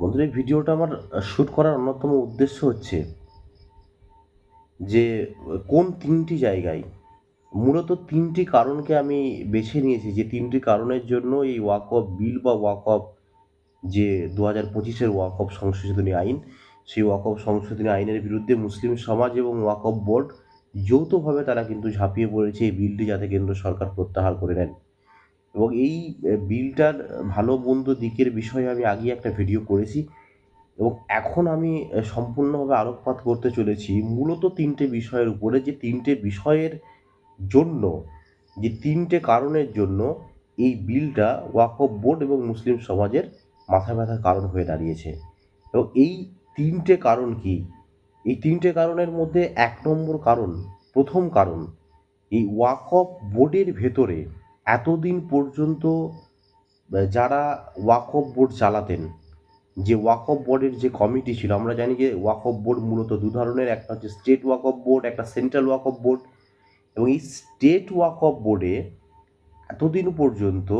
বন্ধুরা এই ভিডিওটা আমার শ্যুট করার অন্যতম উদ্দেশ্য হচ্ছে যে, কোন তিনটি জায়গায়, মূলত তিনটি কারণকে আমি বেছে নিয়েছি, যে তিনটি কারণের জন্য এই ওয়াকফ বিল বা ওয়াকফ যে দু হাজার পঁচিশের ওয়াকফ সংশোধনী আইন, সেই ওয়াকফ সংশোধনী আইনের বিরুদ্ধে মুসলিম সমাজ এবং ওয়াকফ বোর্ড যৌথভাবে তারা কিন্তু ঝাঁপিয়ে পড়েছে এই বিলটি যাতে কেন্দ্র সরকার প্রত্যাহার করে নেন এবং এই বিলটার ভালো মন্দ দিকের বিষয়ে আমি আগে একটা ভিডিও করেছি এবং এখন আমি সম্পূর্ণভাবে আলোকপাত করতে চলেছি। মূলত তিনটে বিষয়ের উপরে যে তিনটে বিষয়ের জন্য, যে তিনটে কারণের জন্য এই বিলটা ওয়াকফ বোর্ড এবং মুসলিম সমাজের মাথা ব্যথার কারণ হয়ে দাঁড়িয়েছে। এবং এই তিনটে কারণ কি? এই তিনটে কারণের মধ্যে এক নম্বর কারণ, প্রথম কারণ, এই ওয়াকফ বোর্ডের ভেতরে এতদিন পর্যন্ত যারা ওয়াকফ বোর্ড চালাতেন, যে ওয়াকফ বোর্ডের যে কমিটি ছিল, আমরা জানি যে ওয়াকফ বোর্ড মূলত দু ধরনের, একটা হচ্ছে স্টেট ওয়াকফ বোর্ড, একটা সেন্ট্রাল ওয়াকফ বোর্ড, এবং এই স্টেট ওয়াকফ বোর্ডে এতদিন পর্যন্ত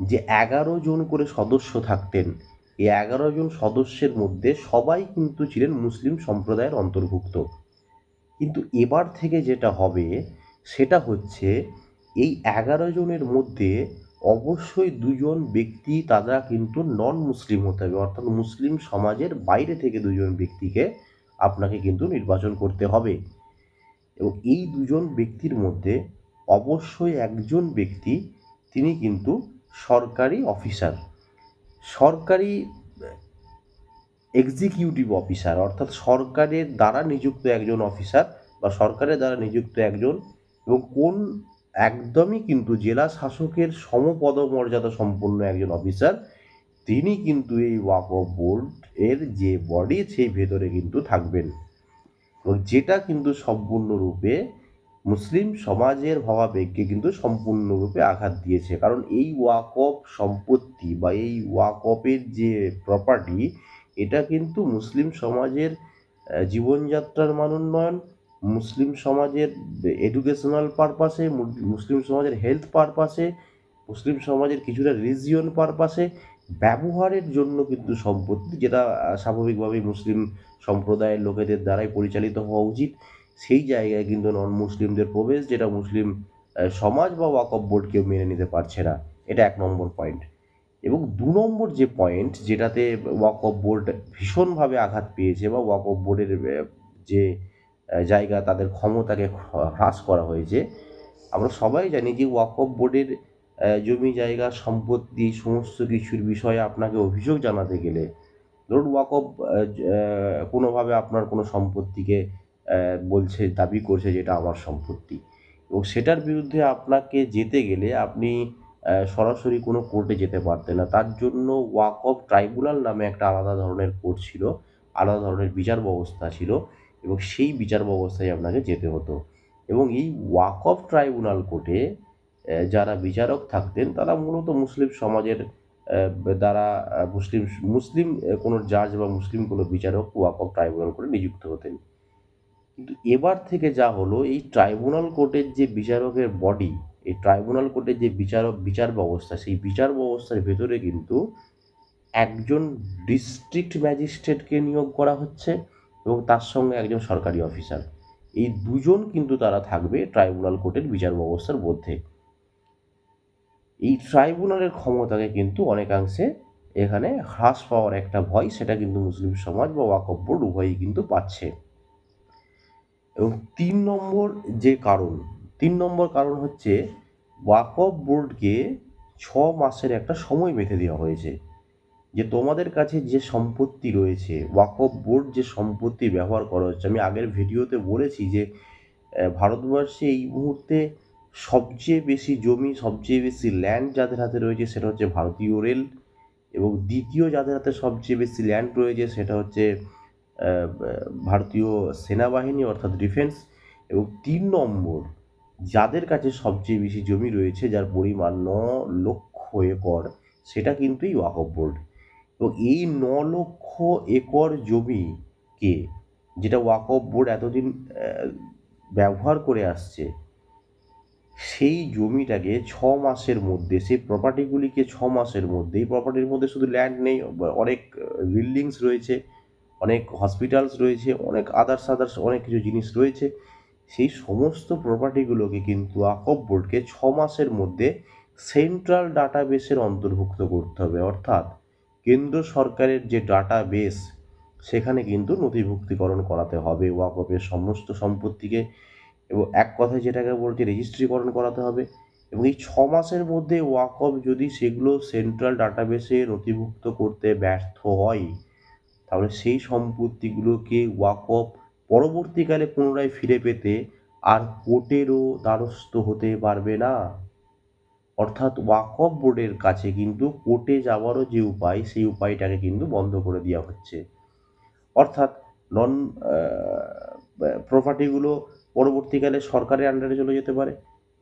যে এগারো জন করে সদস্য থাকতেন, এই এগারো জন সদস্যের মধ্যে সবাই কিন্তু ছিলেন মুসলিম সম্প্রদায়ের অন্তর্ভুক্ত। কিন্তু এবার থেকে যেটা হবে, সেটা হচ্ছে এই এগারো জনের মধ্যে অবশ্যই দুজন ব্যক্তি তারা কিন্তু নন মুসলিম হতে হবে। অর্থাৎ মুসলিম সমাজের বাইরে থেকে দুজন ব্যক্তিকে আপনাকে কিন্তু নির্বাচন করতে হবে। এবং এই দুজন ব্যক্তির মধ্যে অবশ্যই একজন ব্যক্তি তিনি কিন্তু সরকারি অফিসার। সরকারি এক্সিকিউটিভ অফিসার অর্থাৎ সরকারের দ্বারা নিযুক্ত একজন অফিসার বা সরকারের দ্বারা নিযুক্ত একজন এবং কোন একদমই কিন্তু জেলা শাসকের সমপদমর্যাদা সম্পন্ন একজন অফিসার তিনি কিন্তু এই ওয়াকফ বোর্ড এর যে বডি সেই ভেতরে কিন্তু থাকবেন। এবং যেটা কিন্তু সম্পূর্ণরূপে মুসলিম সমাজের ভাবাবেগকে কিন্তু সম্পূর্ণরূপে আঘাত দিয়েছে। কারণ এই ওয়াকফ সম্পত্তি বা এই ওয়াকফের যে প্রপার্টি এটা কিন্তু মুসলিম সমাজের জীবনযাত্রার মান উন্নয়ন মুসলিম সমাজের এডুকেশনাল পারপাসে মুসলিম সমাজের হেলথ পারপাসে মুসলিম সমাজের কিছুটা রিজিয়ন পারপাসে ব্যবহারের জন্য কিন্তু সম্পত্তি, যেটা স্বাভাবিকভাবেই মুসলিম সম্প্রদায়ের লোকেদের দ্বারাই পরিচালিত হওয়া উচিত। সেই জায়গায় কিন্তু নন মুসলিমদের প্রবেশ, যেটা মুসলিম সমাজ বা ওয়াকফ বোর্ড কেউ মেনে নিতে পারছে না। এটা এক নম্বর পয়েন্ট এবং দু নম্বর যে পয়েন্ট যেটাতে ওয়াকফ বোর্ড ভীষণভাবে আঘাত পেয়েছে বা ওয়াকফ বোর্ডের যে জায়গা তাদের ক্ষমতাকে হ্রাস করা হয়েছে। আমরা সবাই জানি যে ওয়াকফ বোর্ডের জমি, জায়গা, সম্পত্তি সমস্ত কিছুর বিষয়ে আপনাকে অভিযোগ জানাতে গেলে, ধরুন ওয়াকফ কোনোভাবে আপনার কোনো সম্পত্তিকে বলছে, দাবি করছে যেটা আমার সম্পত্তি। এবং সেটার বিরুদ্ধে আপনাকে যেতে গেলে আপনি সরাসরি কোনো কোর্টে যেতে পারতেন না। তার জন্য ওয়াকফ ট্রাইব্যুনাল নামে একটা আলাদা ধরনের কোর্ট ছিল, আলাদা ধরনের বিচার ব্যবস্থা ছিল। এবং সেই বিচার ব্যবস্থায় আপনাকে যেতে হতো। এবং এই ওয়াকফ ট্রাইব্যুনাল কোর্টে যারা বিচারক থাকতেন, তারা মূলত মুসলিম সমাজের দ্বারা মুসলিম মুসলিম কোনো জাজ বা মুসলিম কোনো বিচারক ওয়াকফ ট্রাইব্যুনাল কোর্টে নিযুক্ত হতেন। কিন্তু এবার থেকে যা হলো, এই ট্রাইব্যুনাল কোর্টের যে বিচারকের বডি এই ট্রাইব্যুনাল কোর্টের যে বিচারক, বিচার ব্যবস্থা, সেই বিচার ব্যবস্থার ভেতরে কিন্তু একজন ডিস্ট্রিক্ট ম্যাজিস্ট্রেটকে নিয়োগ করা হচ্ছে। এবং তার সঙ্গে একজন সরকারি অফিসার। এই দুজন কিন্তু তারা থাকবে ট্রাইব্যুনাল কোর্টের বিচার ব্যবস্থার মধ্যে। এই ট্রাইব্যুনালের ক্ষমতাকে কিন্তু অনেকাংশে এখানে হ্রাস পাওয়ার একটা ভয়, সেটা কিন্তু মুসলিম সমাজ বা ওয়াকফ বোর্ড উভয়ই কিন্তু পাচ্ছে। এবং তিন নম্বর যে কারণ, তিন নম্বর কারণ হচ্ছে ওয়াকফ বোর্ডকে ছ মাসের একটা সময় বেঁধে দেওয়া হয়েছে। যে তোমাদের কাছে যে সম্পত্তি রয়েছে ওয়াকফ বোর্ড যে সম্পত্তি ব্যবহার করা হচ্ছে, আমি আগের ভিডিওতে বলেছি যে ভারতবর্ষে এই মুহূর্তে সবচেয়ে বেশি জমি, সবচেয়ে বেশি ল্যান্ড যাদের হাতে রয়েছে সেটা হচ্ছে ভারতীয় রেল এবং দ্বিতীয় যাদের হাতে সবচেয়ে বেশি ল্যান্ড রয়েছে সেটা হচ্ছে ভারতীয় সেনাবাহিনী অর্থাৎ ডিফেন্স এবং তিন নম্বর যাদের কাছে সবচেয়ে বেশি জমি রয়েছে, যার পরিমাণ ন লক্ষ একর, সেটা কিন্তু এই ওয়াকফ বোর্ড এবং এই ন লক্ষ একর জমিকে যেটা ওয়াকফ বোর্ড এতদিন ব্যবহার করে আসছে, সেই জমিটাকে ছ মাসের মধ্যে, সেই প্রপার্টিগুলিকে ছ মাসের মধ্যে, এই প্রপার্টির মধ্যে শুধু ল্যান্ড নেই, অনেক বিল্ডিংস রয়েছে, অনেক হসপিটালস রয়েছে, অনেক আদার্স আদার্স অনেক কিছু জিনিস রয়েছে, সেই সমস্ত প্রপার্টিগুলোকে কিন্তু আকব বোর্ডকে ছ মাসের মধ্যে সেন্ট্রাল ডাটাবেসের অন্তর্ভুক্ত করতে হবে। অর্থাৎ কেন্দ্র সরকারের যে ডাটা বেস সেখানে কিন্তু নথিভুক্তিকরণ করাতে হবে ওয়াকফের সমস্ত সম্পত্তিকে এবং এক কথায় যেটাকে বলছে রেজিস্ট্রিকরণ করাতে হবে এবং এই ছ মাসের মধ্যে ওয়াকফ যদি সেগুলো সেন্ট্রাল ডাটাবেসে নথিভুক্ত করতে ব্যর্থ হয়, তাহলে সেই সম্পত্তিগুলোকে ওয়াকফ পরবর্তীকালে পুনরায় ফিরে পেতে আর কোর্টেরও দ্বারস্থ হতে পারবে না। অর্থাৎ ওয়াকফ বোর্ডের কাছে কিন্তু কোর্টে যাওয়ারও যে উপায়, সেই উপায়টাকে কিন্তু বন্ধ করে দেওয়া হচ্ছে। অর্থাৎ নন প্রপার্টিগুলো পরবর্তীকালে সরকারের আন্ডারে চলে যেতে পারে।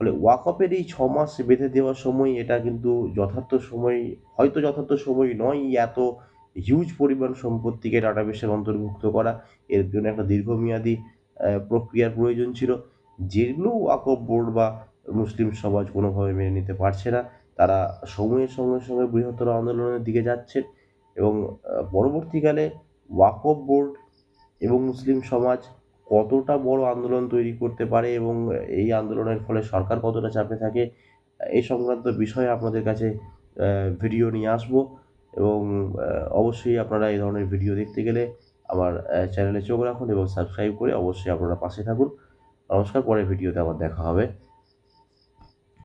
ফলে ওয়াকফের এই ছ মাস বেঁধে দেওয়ার সময় এটা কিন্তু যথার্থ সময়, হয়তো যথার্থ সময় নয় এত হিউজ পরিমাণ সম্পত্তিকে ডাটাবেসের অন্তর্ভুক্ত করা, এর জন্য একটা দীর্ঘমেয়াদী প্রক্রিয়ার প্রয়োজন ছিল। যেগুলো ওয়াকফ বোর্ড বা মুসলিম সমাজ কোনোভাবে মেনে নিতে পারছে না। তারা সময়ের সঙ্গে সঙ্গে বৃহত্তর আন্দোলনের দিকে যাচ্ছে এবং পরবর্তীকালে ওয়াকফ বোর্ড এবং মুসলিম সমাজ কতটা বড় আন্দোলন তৈরি করতে পারে এবং এই আন্দোলনের ফলে সরকার কতটা চাপে থাকে এই সংক্রান্ত বিষয়ে আপনাদের কাছে ভিডিও নিয়ে আসব এবং অবশ্যই আপনারা এই ধরনের ভিডিও দেখতে গেলে আমার চ্যানেলে চোখ রাখুন এবং সাবস্ক্রাইব করে অবশ্যই আপনারা পাশে থাকুন। নমস্কার, পরের ভিডিওতে আবার দেখা হবে।